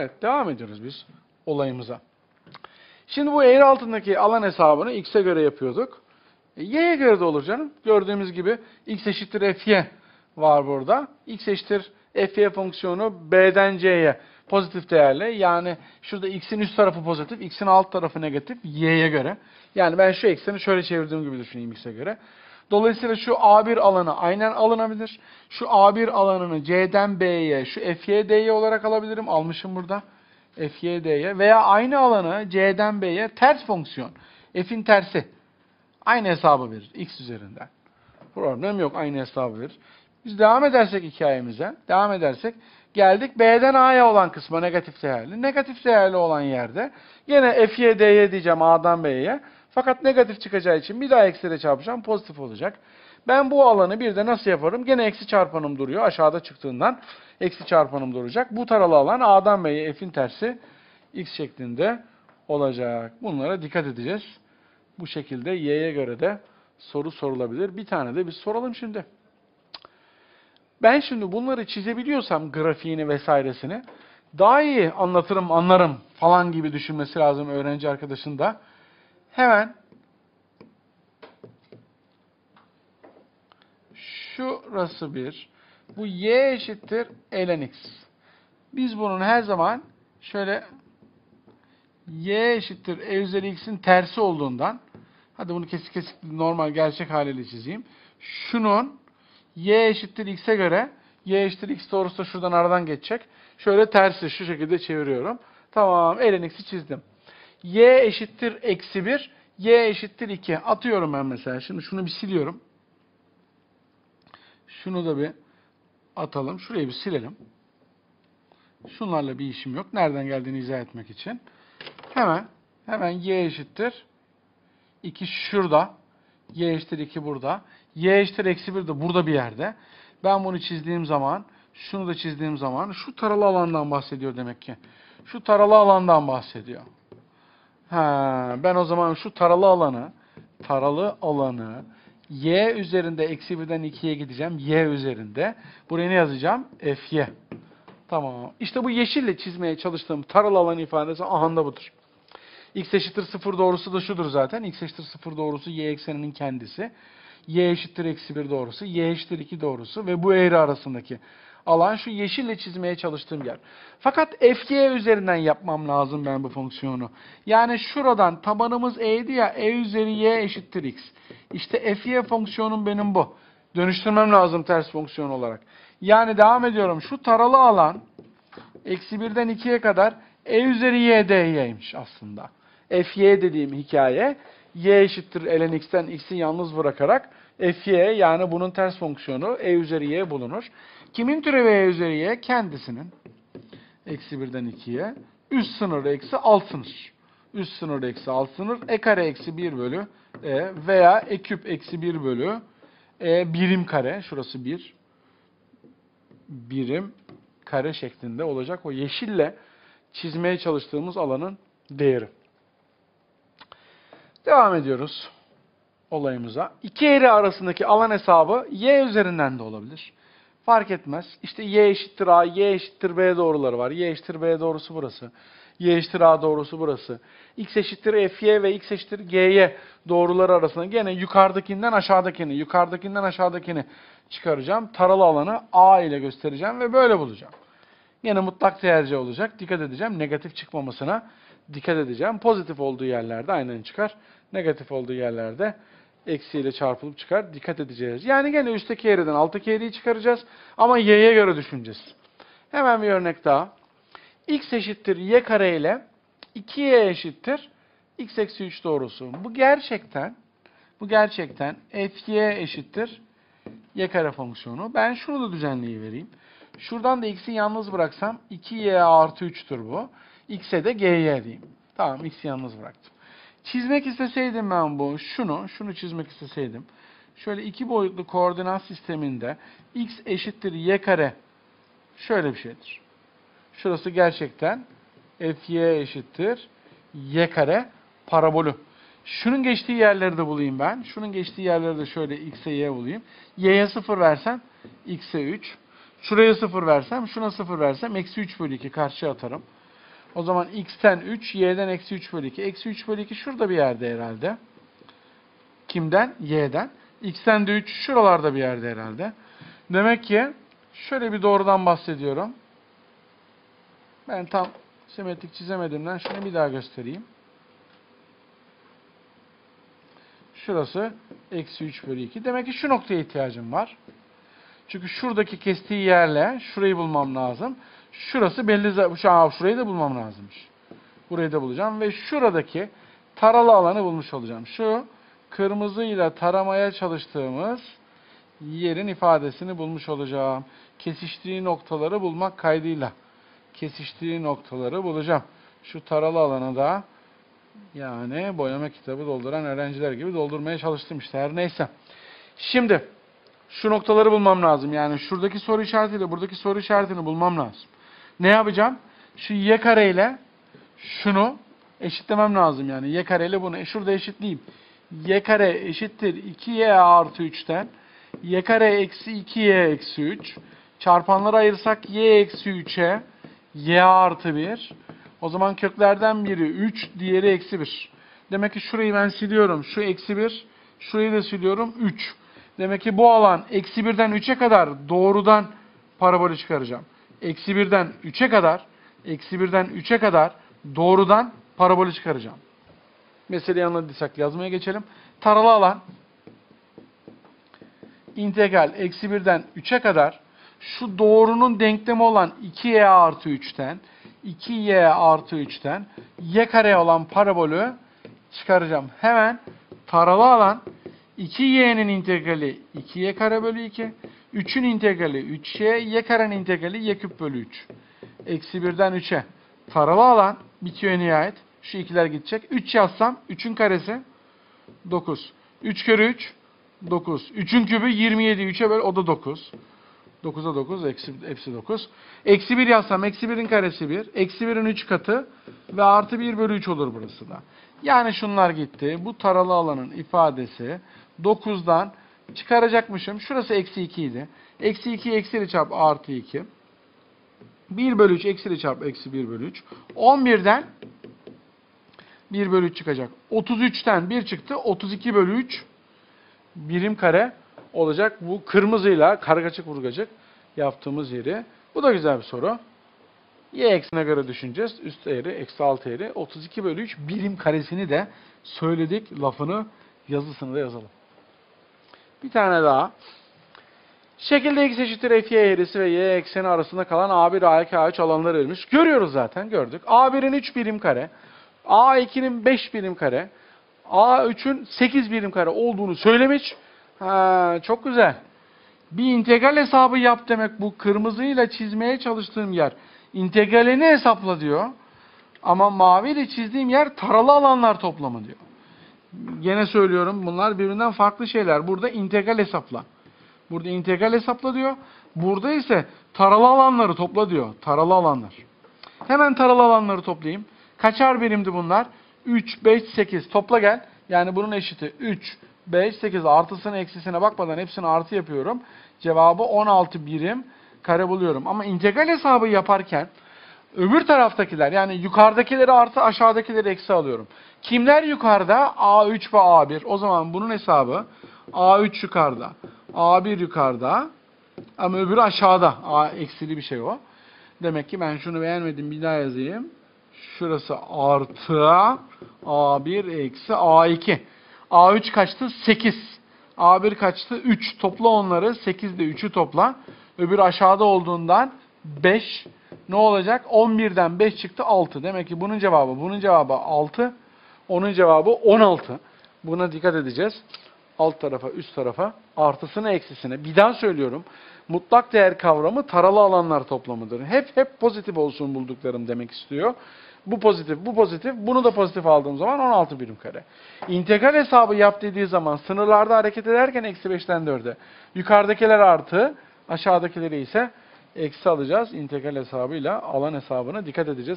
Evet devam ediyoruz biz olayımıza. Şimdi bu eğri altındaki alan hesabını x'e göre yapıyorduk. E, y'ye göre de olur canım. Gördüğümüz gibi x eşittir fy var burada. x eşittir fy fonksiyonu b'den c'ye pozitif değerli. Yani şurada x'in üst tarafı pozitif, x'in alt tarafı negatif y'ye göre. Yani ben şu ekseni şöyle çevirdiğim gibi düşüneyim x'e göre. Dolayısıyla şu A1 alanı aynen alınabilir. Şu A1 alanını C'den B'ye, şu FYD'ye olarak alabilirim. Almışım burada. FYD'ye veya aynı alanı C'den B'ye ters fonksiyon. F'in tersi. Aynı hesabı verir x üzerinden. Problem yok aynı hesabı verir. Biz devam edersek hikayemize, devam edersek geldik B'den A'ya olan kısma negatif değerli. Negatif değerli olan yerde yine FYD'ye diyeceğim A'dan B'ye. Fakat negatif çıkacağı için bir daha eksiyle çarpacağım pozitif olacak. Ben bu alanı bir de nasıl yaparım? Gene eksi çarpanım duruyor aşağıda çıktığından. Eksi çarpanım duracak. Bu taralı alan A'dan B'ye F'in tersi X şeklinde olacak. Bunlara dikkat edeceğiz. Bu şekilde Y'ye göre de soru sorulabilir. Bir tane de biz soralım şimdi. Ben şimdi bunları çizebiliyorsam grafiğini vesairesini daha iyi anlatırım, anlarım falan gibi düşünmesi lazım öğrenci arkadaşın da. Hemen şurası bir. Bu y eşittir ln x. Biz bunun her zaman şöyle y eşittir e üzeri x'in tersi olduğundan hadi bunu kesik kesik normal gerçek haliyle çizeyim. Şunun y eşittir x'e göre y eşittir x doğrusu da şuradan aradan geçecek. Şöyle tersi şu şekilde çeviriyorum. Tamam ln x'i çizdim. Y eşittir eksi 1 y eşittir 2. Atıyorum ben mesela. Şimdi şunu bir siliyorum. Şunu da bir atalım. Şurayı bir silelim. Şunlarla bir işim yok. Nereden geldiğini izah etmek için. Hemen hemen y eşittir 2 şurada. y eşittir 2 burada. y eşittir eksi 1 de burada bir yerde. Ben bunu çizdiğim zaman, şunu da çizdiğim zaman şu taralı alandan bahsediyor demek ki. Şu taralı alandan bahsediyor. Ha, ben o zaman şu taralı alanı, taralı alanı y üzerinde eksi 1'den 2'ye gideceğim. y üzerinde. Buraya ne yazacağım? fy. Tamam. İşte bu yeşille çizmeye çalıştığım taralı alan ifadesi ahanda budur. x eşittir 0 doğrusu da şudur zaten. x eşittir 0 doğrusu y ekseninin kendisi. y eşittir eksi 1 doğrusu, y eşittir 2 doğrusu ve bu eğri arasındaki alan şu yeşille çizmeye çalıştığım yer. Fakat fy üzerinden yapmam lazım ben bu fonksiyonu. Yani şuradan tabanımız e'ydi ya e üzeri y eşittir x. İşte fy fonksiyonum benim bu. Dönüştürmem lazım ters fonksiyon olarak. Yani devam ediyorum. Şu taralı alan eksi 1'den 2'ye kadar e üzeri y dy'ymiş aslında. fy dediğim hikaye y eşittir ln x'ten x'i yalnız bırakarak fy yani bunun ters fonksiyonu e üzeri y bulunur. Kimin türevi e üzeri y? Kendisinin. Eksi 1'den 2'ye. Üst sınır eksi alt sınır. Üst sınır eksi alt sınır. E kare eksi 1 bölü e veya e küp eksi 1 bölü e birim kare. Şurası 1. Birim kare şeklinde olacak. O yeşille çizmeye çalıştığımız alanın değeri. Devam ediyoruz olayımıza. İki eğri arasındaki alan hesabı y üzerinden de olabilir. Fark etmez. İşte y eşittir a, y eşittir b doğruları var. y eşittir b doğrusu burası. y eşittir a doğrusu burası. x eşittir fy ve x eşittir gy doğruları arasında gene yukarıdakinden aşağıdakini, yukarıdakinden aşağıdakini çıkaracağım. Taralı alanı a ile göstereceğim ve böyle bulacağım. Yine mutlak tercih olacak. Dikkat edeceğim. Negatif çıkmamasına dikkat edeceğim. Pozitif olduğu yerlerde aynen çıkar. Negatif olduğu yerlerde eksiyle çarpılıp çıkar. Dikkat edeceğiz. Yani gene üstteki eğriden alttaki eğriyi çıkaracağız. Ama y'ye göre düşüneceğiz. Hemen bir örnek daha. x eşittir y kare ile 2y eşittir x eksi 3 doğrusu. Bu gerçekten bu gerçekten fy eşittir y kare fonksiyonu. Ben şunu da düzenleyivereyim. Şuradan da x'i yalnız bıraksam 2y artı 3'tür bu. x'e de gy diyeyim. Tamam x'i yalnız bıraktım. Çizmek isteseydim ben bu, şunu, şunu çizmek isteseydim. Şöyle iki boyutlu koordinat sisteminde x eşittir y kare şöyle bir şeydir. Şurası gerçekten fy eşittir y kare parabolü. Şunun geçtiği yerleri de bulayım ben. Şunun geçtiği yerleri de şöyle x'e y bulayım. y'ye 0 versem x'e 3. Şuraya 0 versem, şuna 0 versem eksi 3 bölü 2 karşıya atarım. O zaman x'ten 3, y'den eksi 3 bölü 2. Eksi 3 bölü 2 şurada bir yerde herhalde. Kimden? Y'den. X'ten de 3 şuralarda bir yerde herhalde. Demek ki şöyle bir doğrudan bahsediyorum. Ben tam simetrik çizemediğimden şunu bir daha göstereyim. Şurası eksi 3 bölü 2. Demek ki şu noktaya ihtiyacım var. Çünkü şuradaki kestiği yerle şurayı bulmam lazım. Şurası belli. an şurayı da bulmam lazımmış. Burayı da bulacağım ve şuradaki taralı alanı bulmuş olacağım. Şu kırmızıyla taramaya çalıştığımız yerin ifadesini bulmuş olacağım. Kesiştiği noktaları bulmak kaydıyla kesiştiği noktaları bulacağım. Şu taralı alanı da yani boyama kitabı dolduran öğrenciler gibi doldurmaya çalıştım işte her neyse. Şimdi şu noktaları bulmam lazım. Yani şuradaki soru işaretiyle buradaki soru işaretini bulmam lazım. Ne yapacağım? Şu y kare ile şunu eşitlemem lazım yani. Y kare ile bunu. E şurada eşitleyeyim. Y kare eşittir 2y artı 3'ten. Y kare eksi 2y eksi 3. Çarpanları ayırsak y eksi 3'e y artı 1. O zaman köklerden biri 3, diğeri eksi 1. Demek ki şurayı ben siliyorum. Şu eksi 1. Şurayı da siliyorum. 3. Demek ki bu alan eksi 1'den 3'e kadar doğrudan parabolü çıkaracağım. Eksi 1'den 3'e kadar, eksi 1'den 3'e kadar doğrudan parabolü çıkaracağım. Meseleyi anladıysak yazmaya geçelim. Taralı alan integral eksi 1'den 3'e kadar şu doğrunun denklemi olan 2y artı 3'ten 2y artı 3'ten y kare olan parabolü çıkaracağım. Hemen taralı alan 2y'nin integrali 2y kare bölü 2. 3'ün integrali 3y. y karenin integrali y küp bölü 3. Eksi 1'den 3'e. Taralı alan bitiyor nihayet. Şu ikiler gidecek. 3 yazsam 3'ün karesi 9. 3 kere 3 9. 3'ün kübü 27. 3'e böl o da 9. 9'a 9 eksi, hepsi 9. Eksi 1 yazsam eksi 1'in karesi 1. Eksi 1'in 3 katı ve artı 1 bölü 3 olur burası da. Yani şunlar gitti. Bu taralı alanın ifadesi 9'dan çıkaracakmışım. Şurası eksi 2 idi. Eksi 2 eksi çarp artı 2. 1 bölü 3 eksi çarp eksi 1 bölü 3. 11'den 1 bölü 3 çıkacak. 33'ten 1 çıktı. 32 bölü 3 birim kare olacak. Bu kırmızıyla kargaçık vurgacık yaptığımız yeri. Bu da güzel bir soru. Y eksine göre düşüneceğiz. Üst eğri, eksi alt eğri. 32 bölü 3 birim karesini de söyledik. Lafını yazısını da yazalım. Bir tane daha. Şekilde x eşittir f y eğrisi ve y ekseni arasında kalan A1, A2, A3 alanları verilmiş. Görüyoruz zaten gördük. A1'in 3 birim kare, A2'nin 5 birim kare, A3'ün 8 birim kare olduğunu söylemiş. Ha, çok güzel. Bir integral hesabı yap demek bu kırmızıyla çizmeye çalıştığım yer. İntegralini hesapla diyor. Ama maviyle çizdiğim yer taralı alanlar toplamı diyor. Gene söylüyorum bunlar birbirinden farklı şeyler. Burada integral hesapla. Burada integral hesapla diyor. Burada ise taralı alanları topla diyor. Taralı alanlar. Hemen taralı alanları toplayayım. Kaçar birimdi bunlar? 3, 5, 8. Topla gel. Yani bunun eşiti 3, 5, 8 artısını eksisine bakmadan hepsini artı yapıyorum. Cevabı 16 birim kare buluyorum. Ama integral hesabı yaparken öbür taraftakiler yani yukarıdakileri artı aşağıdakileri eksi alıyorum. Kimler yukarıda? A3 ve A1. O zaman bunun hesabı A3 yukarıda, A1 yukarıda ama öbürü aşağıda. A eksili bir şey o. Demek ki ben şunu beğenmedim bir daha yazayım. Şurası artı A1 eksi A2. A3 kaçtı? 8. A1 kaçtı? 3. Topla onları. 8 ile 3'ü topla. Öbür aşağıda olduğundan 5. Ne olacak? 11'den 5 çıktı 6. Demek ki bunun cevabı, bunun cevabı 6. Onun cevabı 16. Buna dikkat edeceğiz. Alt tarafa, üst tarafa, artısını, eksisine. Bir daha söylüyorum. Mutlak değer kavramı taralı alanlar toplamıdır. Hep hep pozitif olsun bulduklarım demek istiyor. Bu pozitif, bu pozitif. Bunu da pozitif aldığım zaman 16 birim kare. İntegral hesabı yap dediği zaman sınırlarda hareket ederken eksi 5'ten 4'e. Yukarıdakiler artı, aşağıdakileri ise eksi alacağız. İntegral hesabıyla alan hesabına dikkat edeceğiz.